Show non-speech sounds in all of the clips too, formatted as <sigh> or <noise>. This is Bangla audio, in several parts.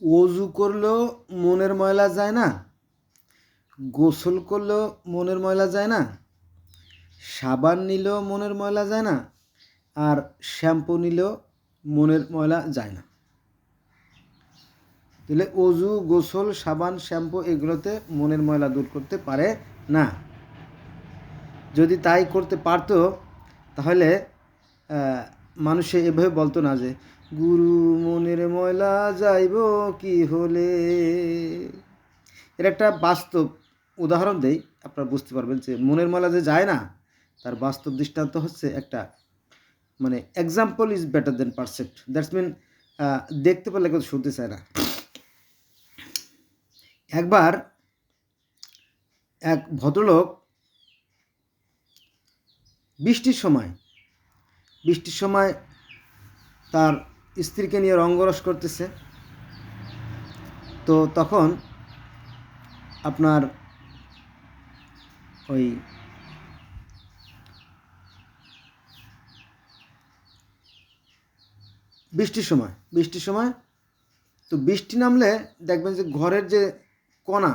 অজু করলেও মনের ময়লা যায় না, গোসল করলেও মনের ময়লা যায় না, সাবান নিলেও মনের ময়লা যায় না, আর শ্যাম্পু নিলেও মনের ময়লা যায় না। তাহলে অজু গোসল, সাবান, শ্যাম্পু এগুলোতে মনের ময়লা দূর করতে পারে না। যদি তাই করতে পারতো, তাহলে মানুষে এভাবে বলতো না যে গুরু মনের ময়লা যাইব কি হলে? এর একটা বাস্তব উদাহরণ দেই, আপনারা বুঝতে পারবেন যে মনের ময়লা যে যায় না, তার বাস্তব দৃষ্টান্ত হচ্ছে একটা মানে example is better than percept that's mean দেখতে পারলে কেউ শুনতে চায় না। একবার এক ভদ্রলোক বৃষ্টির সময় বৃষ্টির সময় তার স্ত্রীকে নিয়ে রঙ্গরস করতেছে। তো তখন আপনার ওই বৃষ্টির সময় বৃষ্টির সময় তো বৃষ্টি নামলে দেখবেন যে ঘরের যে কণা,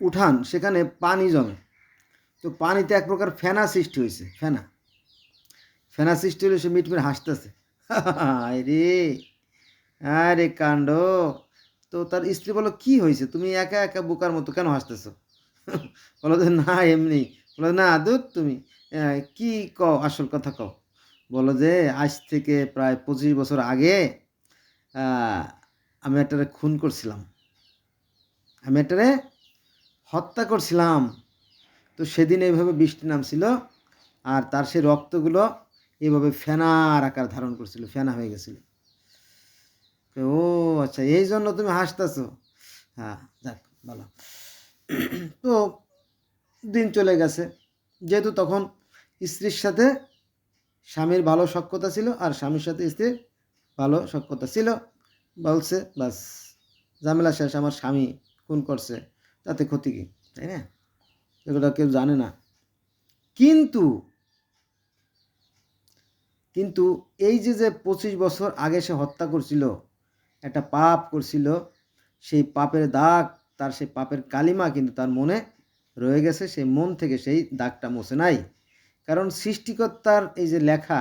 উঠান, সেখানে পানি জমে। তো পানিতে এক প্রকার ফেনা সৃষ্টি হয়েছে, ফেনা। ফেনা সৃষ্টি হলে সে মিটমিট হাসতেছে। রে। আরে কাণ্ড। তো তার স্ত্রী বলো কি হয়েছে? তুমি একা একা বোকার মতো কেন হাসতেছো? <laughs> বলো যে না, এমনি। বলো না দুধ তুমি। কি কও? আসল কথা কও। বলো যে, আজ থেকে প্রায় পঁচিশ বছর আগে আমি একটারে খুন করছিলাম। আমি একটারে হত্যা করছিলাম। তো সেদিন এইভাবে বৃষ্টি নামছিল, আর তার সেই রক্তগুলো এইভাবে ফেনার আকার ধারণ করছিল, ফেনা হয়ে গেছিল। ও আচ্ছা এই জন্য তুমি হাসতেছো? হ্যাঁ যাক, ভালো। <clears throat> তো দিন চলে গেছে, যেহেতু তখন স্ত্রীর সাথে স্বামীর ভালো সক্ষতা ছিল আর স্বামীর সাথে স্ত্রীর ভালো সক্ষতা ছিল, বলছে, বাস, ঝামেলা শেষ, আমার স্বামী খুন করছে, তাতে ক্ষতি কি? তাই না? এগুলো কেউ জানে না। কিন্তু কিন্তু এই যে যে পঁচিশ বছর আগে সে হত্যা করছিল, একটা পাপ করছিল, সেই পাপের দাগ, তার সেই পাপের কালিমা কিন্তু তার মনে রয়ে গেছে, সেই মন থেকে সেই দাগটা মুছে নাই। কারণ সৃষ্টিকর্তার এই যে লেখা,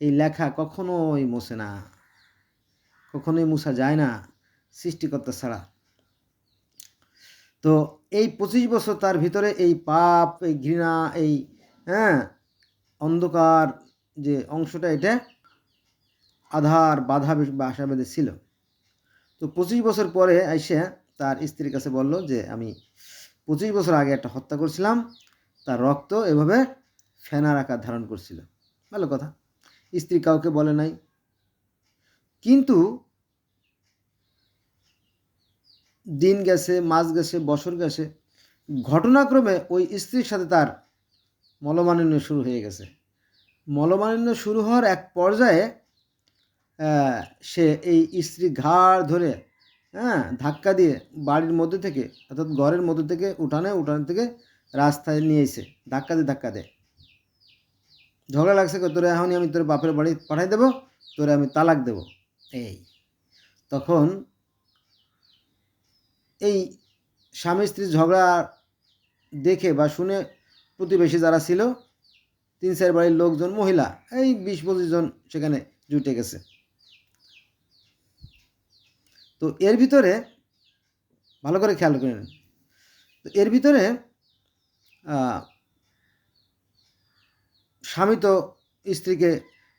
এই লেখা কখনোই মুছে না, কখনোই মুছা যায় না সৃষ্টিকর্তা ছাড়া। তো এই পঁচিশ বছর তার ভিতরে এই পাপ, এই ঘৃণা, এই হ্যাঁ অন্ধকার যে অংশটা এটা আধার বাধা বাসা বেঁধে ছিল। তো পঁচিশ বছর পরে আইসে তার স্ত্রীর কাছে বলল যে, আমি পঁচিশ বছর আগে একটা হত্যা করছিলাম। তার রক্ত এভাবে ফেনার আকার ধারণ করছিল। ভালো কথা। স্ত্রী কাউকে বলে নাই। কিন্তু দিন গেছে, মাস গেছে, বছর গেছে। ঘটনাক্রমে ওই স্ত্রীর সাথে তার মলমালিন্য শুরু হয়ে গেছে। মলমালিন্য শুরু হওয়ার এক পর্যায়ে সে এই স্ত্রী ঘাড় ধরে হ্যাঁ ধাক্কা দিয়ে বাড়ির মধ্যে থেকে, অর্থাৎ ঘরের মধ্যে থেকে উঠানে, উঠান থেকে রাস্তায় নিয়ে এসে ধাক্কা দিয়ে ধাক্কা দেয়। ঝগড়া লাগছে তোরে এখনই আমি তোর বাপের বাড়ি পাঠাই দেবো, তোরে আমি তালাক দেব। এই। তখন এই স্বামী স্ত্রীর ঝগড়া দেখে বা শুনে প্রতিবেশী যারা ছিল তিন চার বাড়ির লোকজন, মহিলা, এই বিশ পঁচিশ জন সেখানে জুটে গেছে। তো এর ভিতরে, ভালো করে খেয়াল করে নিন। তো এর ভিতরে স্বামী তো স্ত্রীকে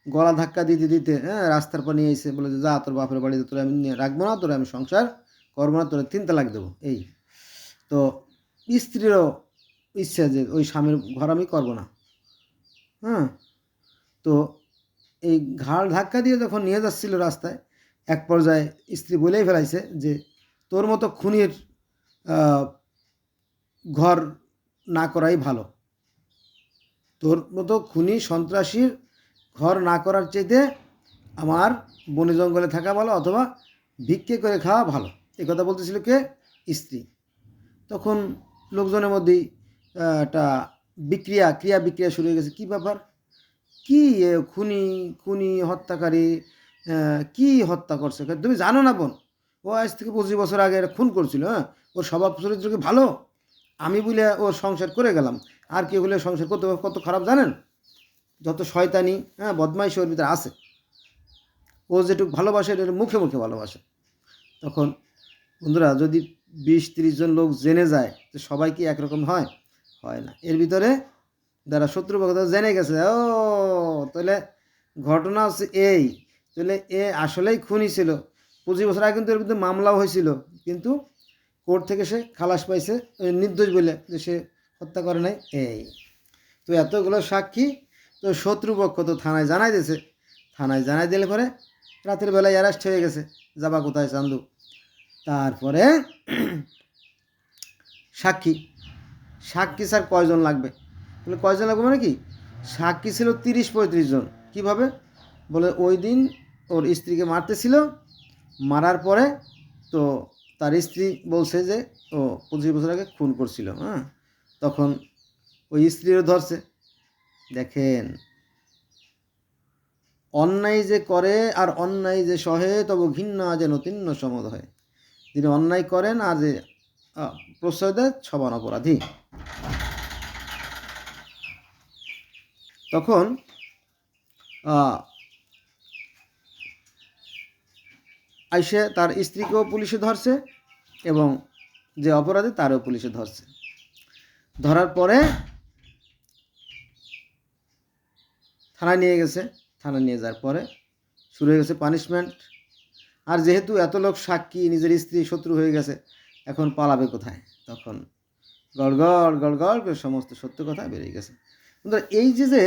গলা ধাক্কা দিতে দিতে হ্যাঁ রাস্তার পর নিয়ে এসে বলে যে যা তোর বাপের বাড়িতে তোরা আমি নিয়ে রাখব না, তোরা আমি সংসার করব না, তোরা তিন তালাক দেবো। এই। তো স্ত্রীরও ইচ্ছা যে ওই স্বামীর ঘর আমি করব না। হ্যাঁ তো এই ঘাড় ধাক্কা দিয়ে যখন নিয়ে যাচ্ছিল রাস্তায়, এক পর্যায়ে স্ত্রী বলেই ফেলাইছে যে, তোর মতো খুনির ঘর না করাই ভালো। তোর মতো খুনি সন্ত্রাসীর ঘর না করার চাইতে আমার বনে জঙ্গলে থাকা ভালো অথবা ভিক্ষে করে খাওয়া ভালো। এই কথা বলতেছিল কে? স্ত্রী। তখন লোকজনের মধ্যেই একটা বিক্রিয়া, ক্রিয়া বিক্রিয়া শুরু হয়ে গেছে। কী ব্যাপার? কি খুনি খুনি হত্যাকারী কি হত্যা করছে? তুমি জানো না বোন? ও আজ থেকে পঁচিশ বছর আগে খুন করছিল হ্যাঁ? ওর স্বভাব চরিত্র কি ভালো? আমি বলে ওর সংসার করে গেলাম। আর কেউ বলে সংসার করতে কত খারাপ, জানেন? যত শয়তানি হ্যাঁ বদমাইশ ওর ভিতরে আছে। ও যেটুকু ভালোবাসে, এটা মুখে মুখে ভালোবাসে। তখন বন্ধুরা, যদি বিশ তিরিশ জন লোক জেনে যায় তো সবাই কি একরকম হয় হয় না। এর ভিতরে যারা শত্রুপক্ষ তারা জেনে গেছে, ও, তাহলে ঘটনা হচ্ছে এই। তাহলে এ আসলেই খুনি ছিল। পঁচিশ বছর আগে কিন্তু এর বিরুদ্ধে মামলাও হয়েছিল, কিন্তু কোর্ট থেকে সে খালাস পাইছে নির্দোষ বলে যে সে হত্যা করে নাই এই। তো এতগুলো সাক্ষী, তো শত্রুপক্ষ তো থানায় জানাই দিয়েছে। থানায় জানাই দিলে পরে রাতের বেলায় অ্যারেস্ট হয়ে গেছে, যাবা কোথায় চান্দু? তারপরে সাক্ষী সাক্ষী স্যার কয়জন লাগবে? বলে কয়জন লাগবে মানে কি? সাক্ষী ছিল তিরিশ পঁয়ত্রিশ জন। কীভাবে? বলে ওই দিন ওর স্ত্রীকে মারতেছিল। মারার পরে তো তার স্ত্রী বলছে যে ও পঁচিশ বছর আগে খুন করছিল হ্যাঁ? তখন ওই স্ত্রীরও ধরছে। দেখেন, অন্যায় যে করে আর অন্যায় যে সহে, তবে ঘৃণা যেন তিন্ন সমদ হয় যিনি অন্যায় করেন আর যে প্রশ্রয় দেয় সমান অপরাধী। তখন আইসে তার স্ত্রীকেও পুলিশে ধরছে এবং যে অপরাধী তারও পুলিশে ধরছে। ধরার পরে থানায় নিয়ে গেছে। থানায় নিয়ে যাওয়ার পরে শুরু হয়ে গেছে পানিশমেন্ট আর যেহেতু এত লোক সাক্ষী, নিজের স্ত্রী শত্রু হয়ে গেছে, এখন পালাবে কোথায়? তখন গড়গড় গড়গড় সমস্ত সত্য কথা বেরিয়ে গেছে। কিন্তু এই যে যে